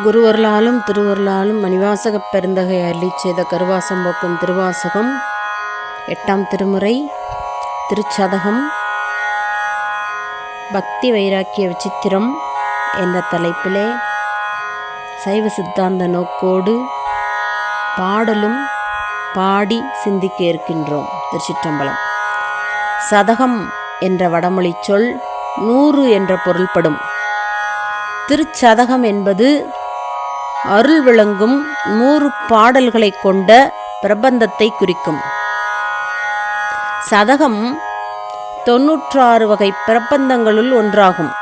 குருவர்களாலும் திருவருளாலும் மணிவாசக பெருந்தகை அருளி செய்த கருவாசம் போக்கும் திருவாசகம் எட்டாம் திருமுறை திருச்சதகம் பக்தி வைராக்கிய விசித்திரம் என்ற தலைப்பிலே சைவ சித்தாந்த நோக்கோடு பாடலும் பாடி சிந்திக்க இருக்கின்றோம் திருச்சிற்றம்பலம். சதகம் என்ற வடமொழிச் சொல் நூறு என்ற பொருள்படும். திருச்சதகம் என்பது அருள் விளங்கும் நூறு பாடல்களை கொண்ட பிரபந்தத்தை குறிக்கும். சதகம் தொன்னூற்றாறு வகை பிரபந்தங்களுள் ஒன்றாகும்.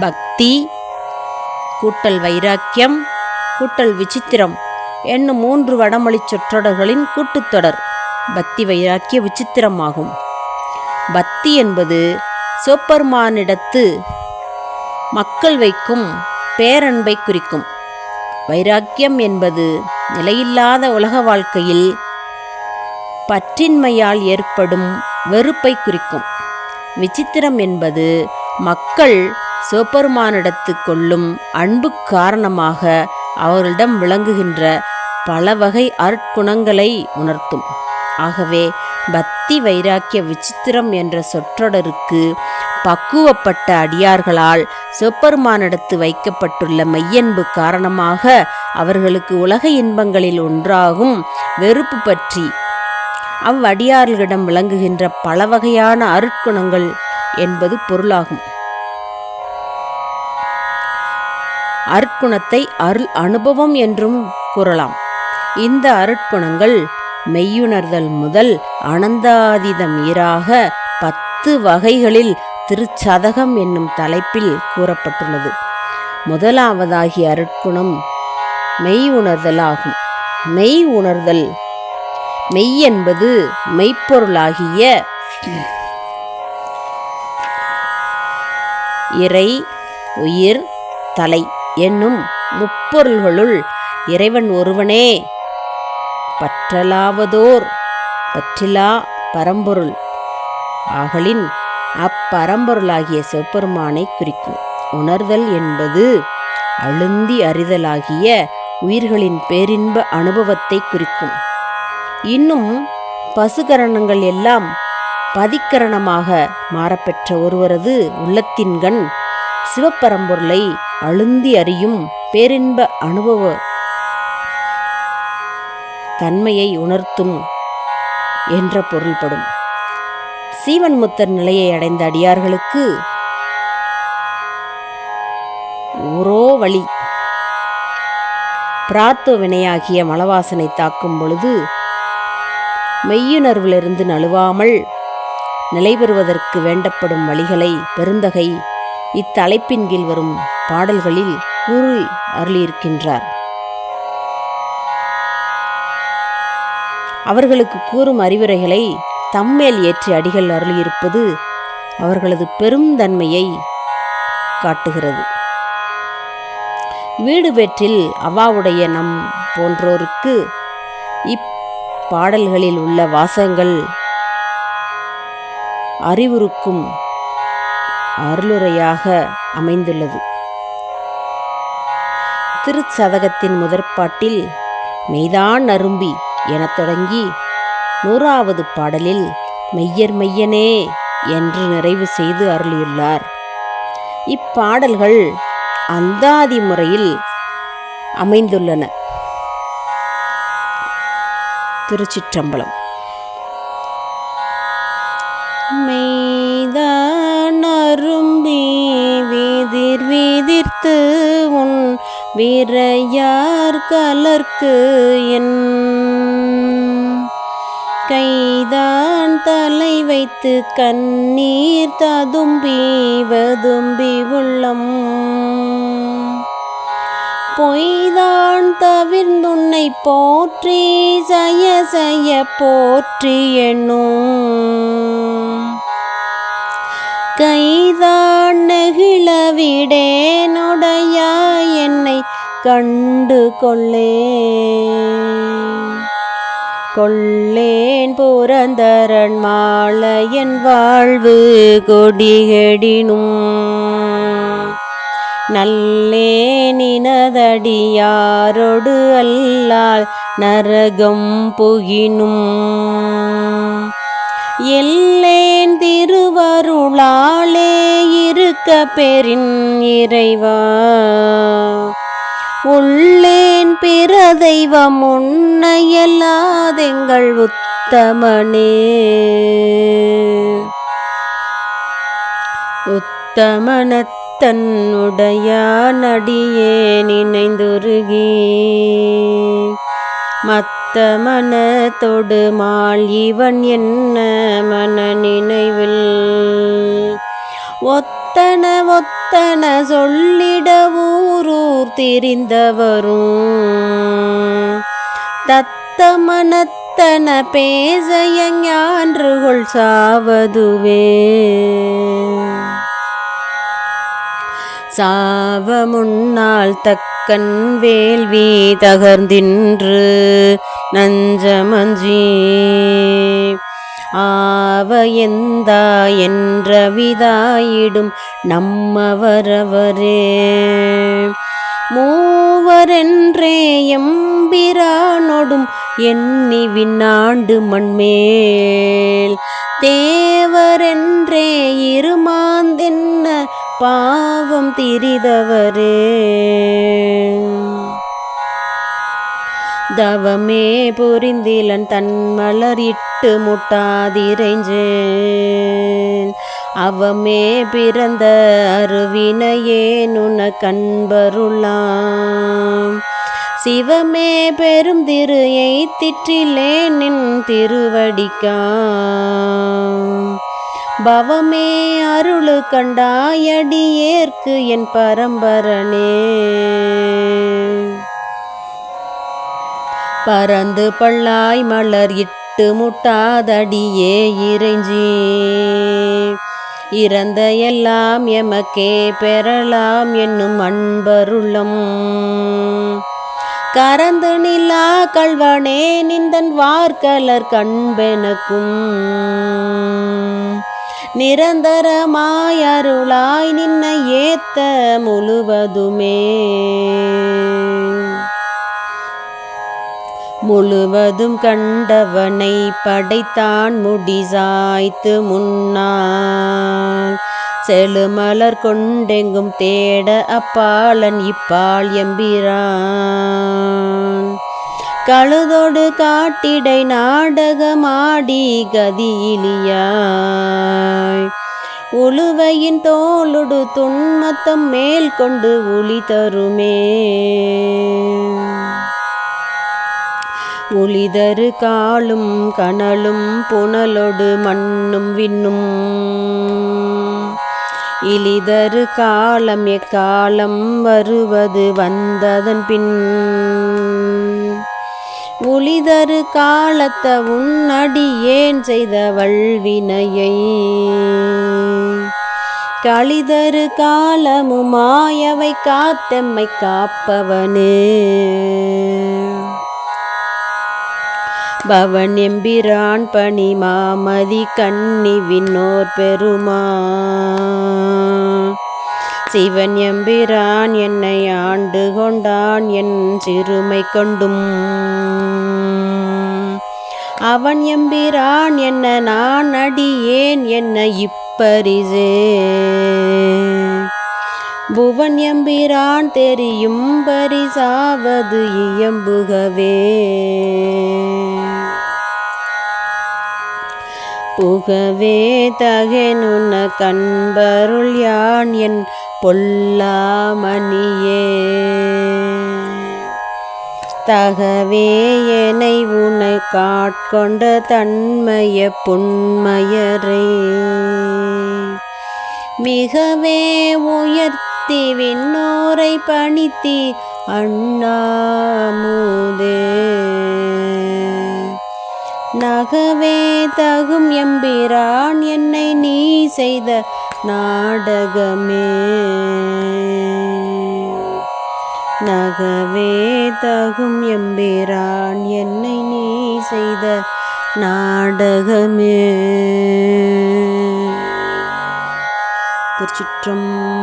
பக்தி கூட்டல் வைராக்கியம் கூட்டல் விசித்திரம் என்னும் மூன்று வடமொழிச் சொற்றொடர்களின் கூட்டுத்தொடர் பக்தி வைராக்கிய விசித்திரமாகும் பக்தி என்பது சோப்பர்மானிடத்து மக்கள் வைக்கும் பேரன்பை குறிக்கும். வைராக்கியம் என்பது நிலையில்லாத உலக வாழ்க்கையில் பற்றின்மையால் ஏற்படும் வெறுப்பை குறிக்கும். விசித்திரம் என்பது மக்கள் சிவபெருமானிடத்து கொள்ளும் அன்பு காரணமாக அவர்களிடம் விளங்குகின்ற பல வகை அற்குணங்களை உணர்த்தும். ஆகவே பக்தி வைராக்கிய விசித்திரம் என்ற சொற்றொடருக்கு பக்குவப்பட்ட அடியார்களால் சிவபெருமானிடத்து வைக்கப்பட்டுள்ள மெய்யன்பு காரணமாக அவர்களுக்கு உலக இன்பங்களில் ஒன்றாகும் வெறுப்பு பற்றி. அவ்வடியார்களிடம் விளங்குகின்ற பல வகையான அருட்குணங்கள் என்பது பொருளாகும். அருட்குணத்தை அருள் அனுபவம் என்றும் கூறலாம். இந்த அருட்குணங்கள் மெய்யுணர்தல் முதல் அனந்தாதீதம் ஈராக பத்து வகைகளில் திருச்சதகம் என்னும் தலைப்பில் கூறப்பட்டுள்ளது. முதலாவதாகிய அருட்குணம் மெய் உணர்தல் ஆகும் மெய் உணர்தல் மெய் என்பது மெய்ப்பொருளாகிய இறை உயிர் தலை என்னும் முப்பொருள்களுள் இறைவன் ஒருவனே பற்றலாவதோர் பற்றிலா பரம்பொருள். ஆகலின் அப்பரம்பொருளாகிய சிவபெருமானை குறிக்கும். உணர்தல் என்பது அழுந்தி அறிதலாகிய உயிர்களின் பேரின்ப அனுபவத்தை குறிக்கும். இன்னும் பசுகரணங்கள் எல்லாம் பதிக்கரணமாக மாறப்பெற்ற ஒருவரது உள்ளத்தின்கண் சிவப்பரம்பொருளை அழுந்தி அறியும் பேரின்ப அனுபவ தன்மையை உணர்த்தும் என்ற பொருள்படும். சீவன் முத்தர் நிலையை அடைந்த அடியார்களுக்கு ஒரோ வழி. பிரார்த்த வினையாகிய மலவாசனை தாக்கும் பொழுது மெய்யுணர்விலிருந்து நழுவாமல் நிலை பெறுவதற்கு வேண்டப்படும் வழிகளை பெருந்தகை இத்தலைப்பின் கீழ் வரும் பாடல்களில் கூறி அருளியிருக்கின்றார். அவர்களுக்கு கூறும் அறிவுரைகளை தம்மேல் ஏற்றி அடிகள் அருளியிருப்பது அவர்களது பெரும் தன்மையை காட்டுகிறது. வீடு பெற்றில் அவாவுடைய நம் போன்றோருக்கு இப்பாடல்களில் உள்ள வாசகங்கள் அறிவுறுக்கும் அருளுரையாக அமைந்துள்ளது. திருச்சதகத்தின் முதற்பாட்டில் மெய்தான் அரும்பி எனத் தொடங்கி நூறாவது பாடலில் மெய்யர் மெய்யனே என்று நிறைவு செய்து அருளியுள்ளார். இப்பாடல்கள் அந்தாதி முறையில் அமைந்துள்ளன. திருச்சிற்றம்பலம். மெய்தான் அரும்பி வீதிர் உன் வீரையார் கலர்க்கு என் தான் தலை வைத்து கண்ணீர் ததும்பி வதும்பி உள்ளம். பொய்தான் தவிர்ந்துன்னை போற்றி செய்ய செய்ய போற்றி எண்ணும். கைதான் நெகிழ விடேனுடைய என்னை கண்டு கொள்ளே. கொள்ளேன் புரந்தரன் மாலையன் வாழ்வு கொடிகடினும். நல்லேனினதடியாரொடு அல்லால் நரகம் புகினும். எல்லேன் திருவருளாலே இருக்க பெறின் இறைவா. உள்ளேன் பிற தெய்வம் உன்னையல்லாதெங்கள் உத்தமனே. உத்தமனத்தன்னுடைய நடியே நினைந்துருகி. மத்த மனத்தொடு மால் இவன் என்ன மன நினைவில்? ஒத்தன ஒத்த ஒத்தன சொல்லிட ஊரூர் தெரிந்தவரும். தத்த மனத்தன பேச ஞான்றுகொள் சாவதுவே. சாவ முன்னால் தக்கன் வேள்வி தகர்ந்தின்று நஞ்சமஞ்சி. ஆவ எந்தா என்ற விதாயிடும் நம்மவரவரே. மூவரென்றே எம்பிரானொடும் எண்ணி விண்ணாண்டு மண்மேல். தேவரென்றே இருமாந்தென்ன பாவம் திரிதவரே. தவமே புரிந்திலன் தன்மலரிட்டு முட்டாதிரைஞ்சேன். அவமே பிறந்த அருவினையே நுண கண்பருளாம் சிவமே பெரும் திருயை திற்றிலே நின் திருவடிக்காம் பவமே அருளு கண்டாயடியேற்கு என் பரம்பரனே. பறந்து பள்ளாய் மலர் இட்டு முட்டாதடியே இறைஞ்சி. இறந்த எல்லாம் எமக்கே பெறலாம் என்னும் அன்பருளம் கரந்து நிலா கல்வனே நிந்தன் வார்கலர் கண்பெனக்கும். நிரந்தரமாய் அருளாய் நின்ன ஏத்த முழுவதுமே. முழுவதும் கண்டவனை படைத்தான் முடிசாய்த்து முன்னால் செழுமலர் கொண்டெங்கும் தேட அப்பாலன் இப்பால் எம்பிரான். கழுதோடு காட்டிடை நாடகமாடி கதியிலியாய் உழுவையின் தோளுடு துன்மத்தம் மேல் கொண்டு ஒளி தருமே. ஒளிதரு காலும் கனலும் புனலொடு மண்ணும் விண்ணும். இலிதரு காலம் எக்காலம் வருவது வந்ததன் பின். ஒளிதரு காலத்த உன்னடியேன் செய்த வல்வினையை? களிதரு காலமுமாயவை காத்தெம்மை காப்பவனே. பவன் எம்பிரான் பணி மாமதி கண்ணி விண்ணோர் பெருமா. சிவன் எம்பிரான் என்னை ஆண்டு கொண்டான் என் சிறுமை கொண்டும். அவன் எம்பிரான் என்ன நான் அடியேன் என்ன இப்பரிசே. புவன் எம்பிரான் தெரியும் பரிசாவது இயம்புகவே. புகவே தகெனுன கண்பருள் யான் என் பொல்லாமணியே. தகவே என்னை உனை காட்கொண்ட தன்மய புன்மயரே. மிகவே உயர்த்த விண்ணோரை பணித்தி அண்ணாமுதே. நகவே தகும் எம்பிரான் என்னை நீ செய்த நாடகமே. நகவே தகும் எம்பிரான் என்னை நீ செய்த நாடகமே. திருச்சிற்றம்பலம்